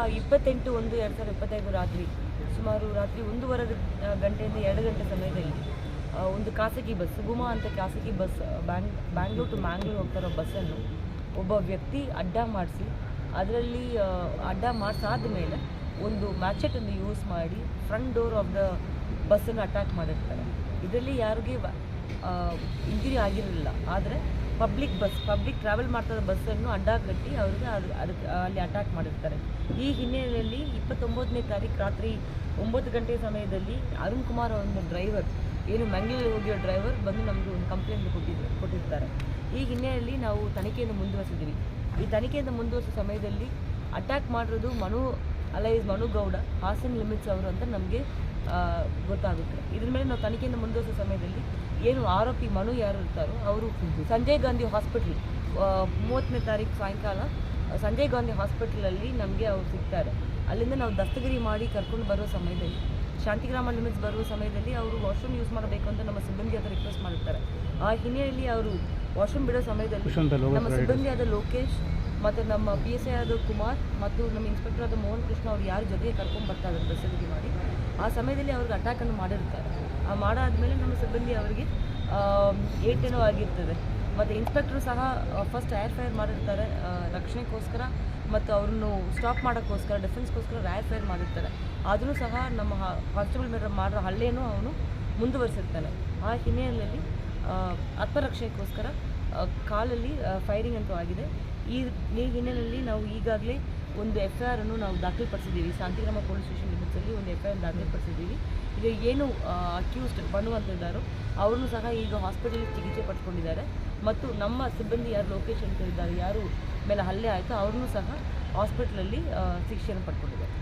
ಇಪ್ಪತ್ತೆಂಟು ಒಂದು ಎರಡು ಸಾವಿರದ ಇಪ್ಪತ್ತೈದು ರಾತ್ರಿ, ಸುಮಾರು ರಾತ್ರಿ ಒಂದೂವರೆ ಗಂಟೆಯಿಂದ ಎರಡು ಗಂಟೆ ಸಮಯದಲ್ಲಿ ಒಂದು ಖಾಸಗಿ ಬಸ್, ಸುಗುಮ ಅಂತ ಖಾಸಗಿ ಬಸ್, ಬ್ಯಾಂಗ್, ಬ್ಯಾಂಗ್ಳೂರ್ ಟು ಮ್ಯಾಂಗ್ಳೂರ್ ಹೋಗ್ತಾರೋ ಬಸ್ಸನ್ನು ಒಬ್ಬ ವ್ಯಕ್ತಿ ಅಡ್ಡ ಮಾಡಿಸಿ, ಅದರಲ್ಲಿ ಅಡ್ಡ ಮಾಡಿಸಾದ ಮೇಲೆ ಒಂದು ಮ್ಯಾಚೆಟನ್ನು ಯೂಸ್ ಮಾಡಿ ಫ್ರಂಟ್ ಡೋರ್ ಆಫ್ ದ ಬಸ್ಸನ್ನು ಅಟ್ಯಾಕ್ ಮಾಡಿರ್ತಾರೆ. ಇದರಲ್ಲಿ ಯಾರಿಗೆ ಇಂಜುರಿ ಆಗಿರಲಿಲ್ಲ. ಆದರೆ ಪಬ್ಲಿಕ್ ಬಸ್ ಪಬ್ಲಿಕ್ ಟ್ರಾವೆಲ್ ಮಾಡ್ತಾ ಬಸ್ಸನ್ನು ಅಡ್ಡ ಕಟ್ಟಿ ಅವ್ರಿಗೆ ಅದು ಅದಕ್ಕೆ ಅಲ್ಲಿ ಅಟ್ಯಾಕ್ ಮಾಡಿರ್ತಾರೆ. ಈ ಹಿನ್ನೆಲೆಯಲ್ಲಿ ಇಪ್ಪತ್ತೊಂಬತ್ತನೇ ತಾರೀಕು ರಾತ್ರಿ ಒಂಬತ್ತು ಗಂಟೆ ಸಮಯದಲ್ಲಿ ಅರುಣ್ ಕುಮಾರ್ ಒಂದು ಡ್ರೈವರ್ ಏನು ಮಂಗಳೂರಿಗೆ ಹೋಗಿರೋ ಡ್ರೈವರ್ ಬಂದು ನಮಗೆ ಒಂದು ಕಂಪ್ಲೇಂಟ್ ಕೊಟ್ಟಿದ್ರು ಕೊಟ್ಟಿರ್ತಾರೆ. ಈ ಹಿನ್ನೆಲೆಯಲ್ಲಿ ನಾವು ತನಿಖೆಯನ್ನು ಮುಂದುವರಿಸಿದ್ದೀವಿ. ಈ ತನಿಖೆಯನ್ನು ಮುಂದುವರಿಸೋ ಸಮಯದಲ್ಲಿ ಅಟ್ಯಾಕ್ ಮಾಡಿರೋದು ಮನು, ಅಲೈಸ್ ಮನು ಗೌಡ, ಹಾಸನ್ ಲಿಮಿಟ್ಸ್ ಅವರು ಅಂತ ನಮಗೆ ಗೊತ್ತಾಗುತ್ತೆ. ಇದ್ರ ಮೇಲೆ ನಾವು ತನಿಖೆಯನ್ನು ಮುಂದುವರಿಸೋ ಸಮಯದಲ್ಲಿ ಏನು ಆರೋಪಿ ಮನು ಯಾರು ಇರ್ತಾರೋ ಅವರು ಸಂಜಯ್ ಗಾಂಧಿ ಹಾಸ್ಪಿಟ್ಲ್ ಮೂವತ್ತನೇ ತಾರೀಕು ಸಾಯಂಕಾಲ ಸಂಜಯ್ ಗಾಂಧಿ ಹಾಸ್ಪಿಟ್ಲಲ್ಲಿ ನಮಗೆ ಅವ್ರು ಸಿಗ್ತಾರೆ. ಅಲ್ಲಿಂದ ನಾವು ದಸ್ತಗಿರಿ ಮಾಡಿ ಕರ್ಕೊಂಡು ಬರೋ ಸಮಯದಲ್ಲಿ ಶಾಂತಿಗ್ರಾಮ ಲಿಮಿಟ್ಸ್ ಬರುವ ಸಮಯದಲ್ಲಿ ಅವರು ವಾಶ್ರೂಮ್ ಯೂಸ್ ಮಾಡಬೇಕು ಅಂತ ನಮ್ಮ ಸಿಬ್ಬಂದಿ ಹತ್ರ ರಿಕ್ವೆಸ್ಟ್ ಮಾಡ್ತಾರೆ. ಆ ಹಿನ್ನೆಲೆಯಲ್ಲಿ ಅವರು ವಾಶ್ರೂಮ್ ಬಿಡೋ ಸಮಯದಲ್ಲಿ ನಮ್ಮ ಸಿಬ್ಬಂದಿಯಾದ ಲೋಕೇಶ್ ಮತ್ತು ನಮ್ಮ ಪಿ ಎಸ್ ಐ ಆದ ಕುಮಾರ್ ಮತ್ತು ನಮ್ಮ ಇನ್ಸ್ಪೆಕ್ಟರ್ ಆದ ಮೋಹನ್ ಕೃಷ್ಣ ಅವ್ರು ಯಾರು ಜೊತೆಗೆ ಕರ್ಕೊಂಡು ಬರ್ತಾ ಇದ್ದಾರೆ ಮಾಡಿ, ಆ ಸಮಯದಲ್ಲಿ ಅವ್ರಿಗೆ ಅಟ್ಯಾಕನ್ನು ಮಾಡಿರ್ತಾರೆ. ಆ ಮಾಡಾದಮೇಲೆ ನಮ್ಮ ಸಿಬ್ಬಂದಿ ಅವರಿಗೆ ಏಟೇನೋ ಆಗಿರ್ತದೆ. ಮತ್ತು ಇನ್ಸ್ಪೆಕ್ಟ್ರು ಸಹ ಫಸ್ಟ್ ಏರ್ ಫೈರ್ ಮಾಡಿರ್ತಾರೆ ರಕ್ಷಣೆಗೋಸ್ಕರ ಮತ್ತು ಅವ್ರನ್ನು ಸ್ಟಾಪ್ ಮಾಡೋಕ್ಕೋಸ್ಕರ ಡಿಫೆನ್ಸ್ಗೋಸ್ಕರ ಏರ್ ಫೈರ್ ಮಾಡಿರ್ತಾರೆ. ಆದರೂ ಸಹ ನಮ್ಮ ಕಾನ್ಸ್ಟೇಬಲ್ ಮೇಡಮ್ ಮಾಡಿರೋ ಹಲ್ಲೆಯನ್ನು ಅವನು ಮುಂದುವರಿಸಿರ್ತಾನೆ. ಆ ಹಿನ್ನೆಲೆಯಲ್ಲಿ ಆತ್ಮರಕ್ಷಣೆಗೋಸ್ಕರ ಕಾಲಲ್ಲಿ ಫೈರಿಂಗ್ ಅಂತೂ ಆಗಿದೆ. ಈ ಹಿನ್ನೆಲೆಯಲ್ಲಿ ನಾವು ಈಗಾಗಲೇ ಒಂದು ಎಫ್ ಐ ಆರ್ ಅನ್ನು ನಾವು ದಾಖಲೆಪಡಿಸಿದ್ದೀವಿ. ಶಾಂತಿಗ್ರಾಮ ಪೊಲೀಸ್ ಸ್ಟೇಷನ್ ಲಿಮಿಟ್ಸಲ್ಲಿ ಒಂದು ಎಫ್ ಐ ಆರ್ ದಾಖಲೆಪಡಿಸಿದ್ದೀವಿ. ಈಗ ಏನು ಅಕ್ಯೂಸ್ಡ್ ಬಣ್ಣುವಂತಿದ್ದಾರೋ ಅವ್ರನ್ನೂ ಸಹ ಈಗ ಹಾಸ್ಪಿಟಲಿಗೆ ಚಿಕಿತ್ಸೆ ಪಡ್ಕೊಂಡಿದ್ದಾರೆ ಮತ್ತು ನಮ್ಮ ಸಿಬ್ಬಂದಿ ಯಾರು ಲೊಕೇಶನ್ ಅಂತ ಯಾರು ಮೇಲೆ ಹಲ್ಲೆ ಆಯಿತು, ಅವ್ರನ್ನೂ ಸಹ ಹಾಸ್ಪಿಟ್ಲಲ್ಲಿ ಶಿಕ್ಷೆಯನ್ನು ಪಡ್ಕೊಂಡಿದ್ದಾರೆ.